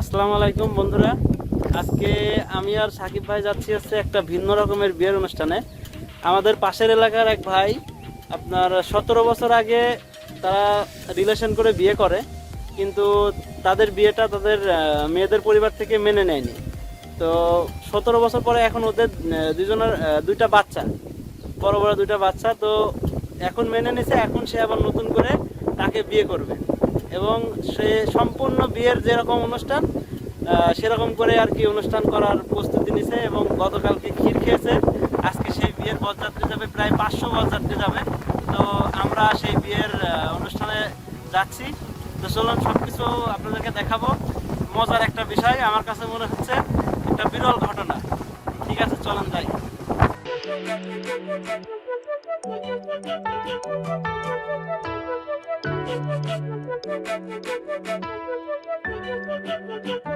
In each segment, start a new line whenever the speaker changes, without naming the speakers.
আসসালামু আলাইকুম, বন্ধুরা। আজকে আমি আর সাকিব ভাই যাচ্ছি হচ্ছে একটা ভিন্ন রকমের বিয়ের অনুষ্ঠানে। আমাদের পাশের এলাকার এক ভাই, আপনার সতেরো বছর আগে তারা রিলেশন করে বিয়ে করে, কিন্তু তাদের বিয়েটা তাদের মেয়েদের পরিবার থেকে মেনে নেয়নি। তো সতেরো বছর পরে এখন ওদের দুজনের দুইটা বাচ্চা, বড় বড় দুইটা বাচ্চা, তো এখন মেনে নিছে, এখন সে আবার নতুন করে তাকে বিয়ে করবে। এবং সে সম্পূর্ণ বিয়ের যেরকম অনুষ্ঠান সেরকম করে আর কি অনুষ্ঠান করার প্রস্তুতি নিছে এবং গতকালকে ক্ষীর খেয়েছে। আজকে সেই বিয়ের বরযাত্রী যাবে, প্রায় পাঁচশো বরযাত্রী যাবে। তো আমরা সেই বিয়ের অনুষ্ঠানে যাচ্ছি। তো চলুন সব কিছু আপনাদেরকে দেখাবো। মজার একটা বিষয়, আমার কাছে মনে হচ্ছে একটা বিরল ঘটনা। ঠিক আছে, চলুন যাই। Thank you.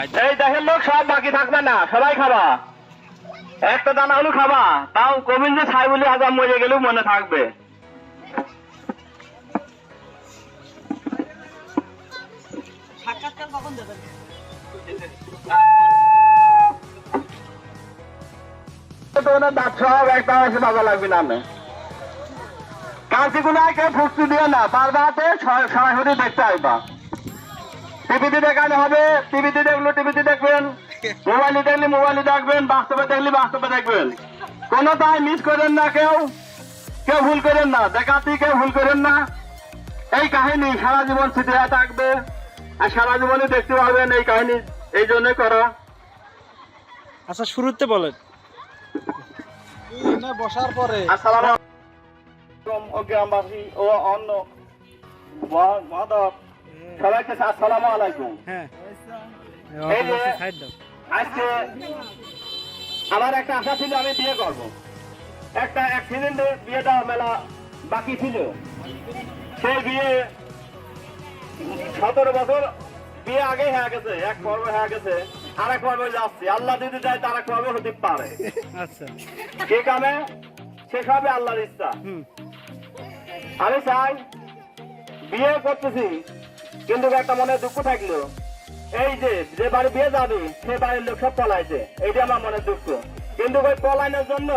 এই দেখেন লোক সব বাকি থাকবে না সবাই খাবা। একটা দানা হলো খাবা তাও গোবিন্দ ছাই বলে আগাম মরে গেলেও মনে থাকবে। তো ওনার দাঁত সব একটা মাসে বাজা লাগবে না আমি। ফুসতে দিয়ে না বারবারতে সরাসরি দেখতে আসবা টিভিতে দেখানো হবে টিভিতে দেখলে টিভিতে দেখবেন মোবাইলে দেখলে মোবাইলে দেখবেন বাস্তবে দেখলে বাস্তবে দেখবেন। কোনোটাই মিস করেন না কেউ কেউ ভুল করেন না দেখাতে কেউ ভুল করেন না। এই কাহিনী সারা জীবন স্মৃতি থাকবে আর সারা জীবনে দেখতে পাবেন এই কাহিনী এই জন্যই করা।
আচ্ছা শুরুতে বলেন।
বসার পরে
আসসালামু গ্রামবাসী ও অন্য মাদক সবাইকে আসসালামু আলাইকুম।
হ্যাঁ।
এই যে আজকে আমার একটা আশা ছিল আমি বিয়ে করব। একটা অ্যাক্সিডেন্টে বিয়েটা মেলা বাকি ছিল। সেই বিয়ে সতেরো বছর বিয়ে আগে হয়ে গেছে এক পর্ব হয়ে গেছে আর এক পর্বে যাচ্ছি। আল্লাহ দিদি যায় তার এক পর্ব হতে পারে।
আচ্ছা।
কে কামে? শেষ হবে আল্লাহর ইচ্ছা। আমি চাই বিয়ে করতেছি কিন্তু একটা মনে দুঃখ থাকল। এই যে যে বাড়ি বিয়ে যাবে সে বাড়ির লোক সব পলাইছে। এইটা আমার মনে দুঃখ। কিন্তু ওই পলাইনের জন্য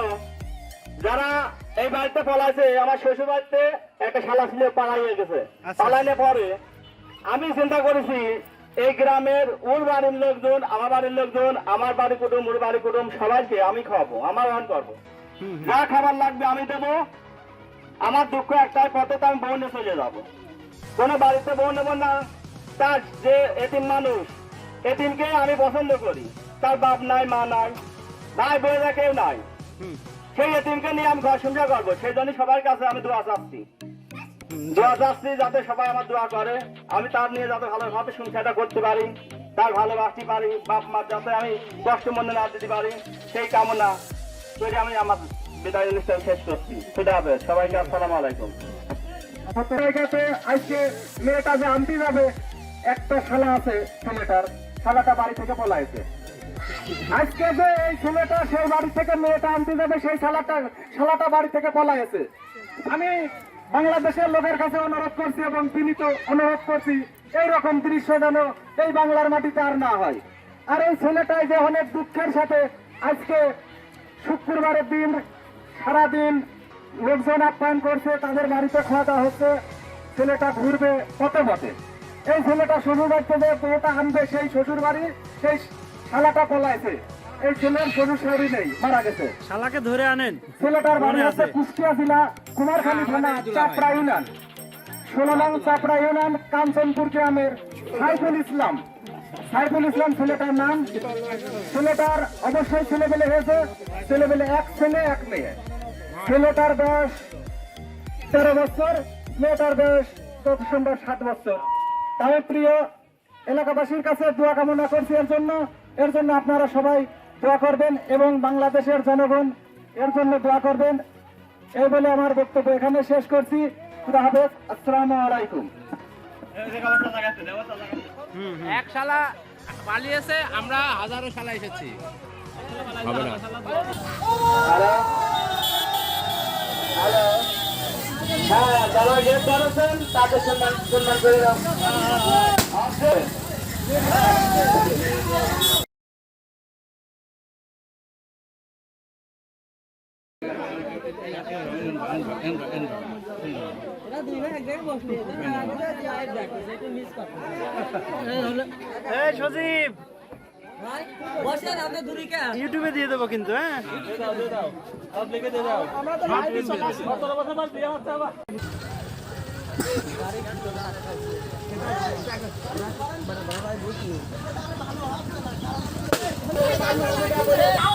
যারা এই বাড়িতে পলাইছে আমার শ্বশুর বাড়িতে একটা শালা ছিল পালাইয়ে গেছে।
আচ্ছা।
পালাইনে পরে আমি চিন্তা করেছি এই গ্রামের ওর বাড়ির লোকজন আমার বাড়ির লোকজন আমার বাড়ি কুটুম ওর বাড়ি কুটুম সবাইকে আমি খাওয়াবো আমার অন করব। যা খাবার লাগবে আমি দেবো।
আমার দুঃখ একটাই পথে তো আমি বউনে চলে যাব। কোনো বাড়িতে বউ নেব না। তার যে এতিম মানুষ এতিমকে আমি পছন্দ করি। তার বাপ নাই মা নাই ভাই বোনেরা কেউ নাই। সেই এতিমকে নিয়ে আমি ঘর সংসার করব। সেই জন্য সবার কাছে আমি দোয়া চাচ্ছি। দোয়া চাচ্ছি যাতে সবাই আমার দোয়া করে। আমি তার নিয়ে যাতে ভালোভাবে সংসারটা করতে পারি তার ভালোবাসতে পারি বাপ মা যাতে আমি কষ্ট মনে না দিতে পারি সেই কামনা করে আমি আমার বিদায় অনুষ্ঠান শেষ করছি। খুদা হাফেজ। সবাইকে আসসালামু আলাইকুম। আজকে যে এই ছেলেটা বাড়ি থেকে মেয়েটা যাবে, সেই পলাইছে আমি বাংলাদেশের লোকের কাছে অনুরোধ করছি এবং তিনি তো অনুরোধ করছি, এইরকম দৃশ্য যেন এই বাংলার মাটিতে আর না হয়। আর এই ছেলেটাই যে অনেক দুঃখের সাথে আজকে শুক্রবারের দিন, সারাদিন লোকজন আপ্যায়ন করছে তাদের বাড়িতে খাওয়া দাওয়া হচ্ছে ছেলেটা ঘুরবে পথে পথে। এই ছেলেটা শ্বশুর বাড়ি থেকে বউটা আনবে সেই শ্বশুর বাড়ি সেই শালাটা পলাইছে। এই ছেলের শ্বশুর শাড়ি নেই মারা গেছে।
শালাকে ধরে আনেন।
ছেলেটার বাড়ি হচ্ছে
আছে?
কুষ্টিয়া জেলা কুমারখালী থানা চাপড়া ইউনিয়ন। ষোলো নং চাপড়া ইউনিয়ন কাঞ্চনপুর গ্রামের সাইফুল ইসলাম। সাইফুল ইসলাম ছেলেটার নাম। ছেলেটার অবশ্যই ছেলেবেলে হয়েছে। ছেলেবেলে এক ছেলে এক মেয়ে। ছেলেটার বয়স তেরো বছর মেয়েটার বয়স চোদ্দ সম্ভব সাত বছর। তাই প্রিয় এলাকাবাসীর কাছে দোয়া কামনা করছি। এর জন্য এর জন্য আপনারা সবাই দোয়া করবেন এবং বাংলাদেশের জনগণ এর জন্য দোয়া করবেন। এই বলে আমার বক্তব্য এখানে শেষ করছি। খুদা হাফেজ আসসালামু আলাইকুম।
এক শালা পালিয়েছে আমরা হাজারো শালা এসেছি। হবে না।
হ্যাঁ গেট ধরেছেন তাদের
সজীব ইউটিউবে দিয়ে দেবো কিন্তু হ্যাঁ?
এ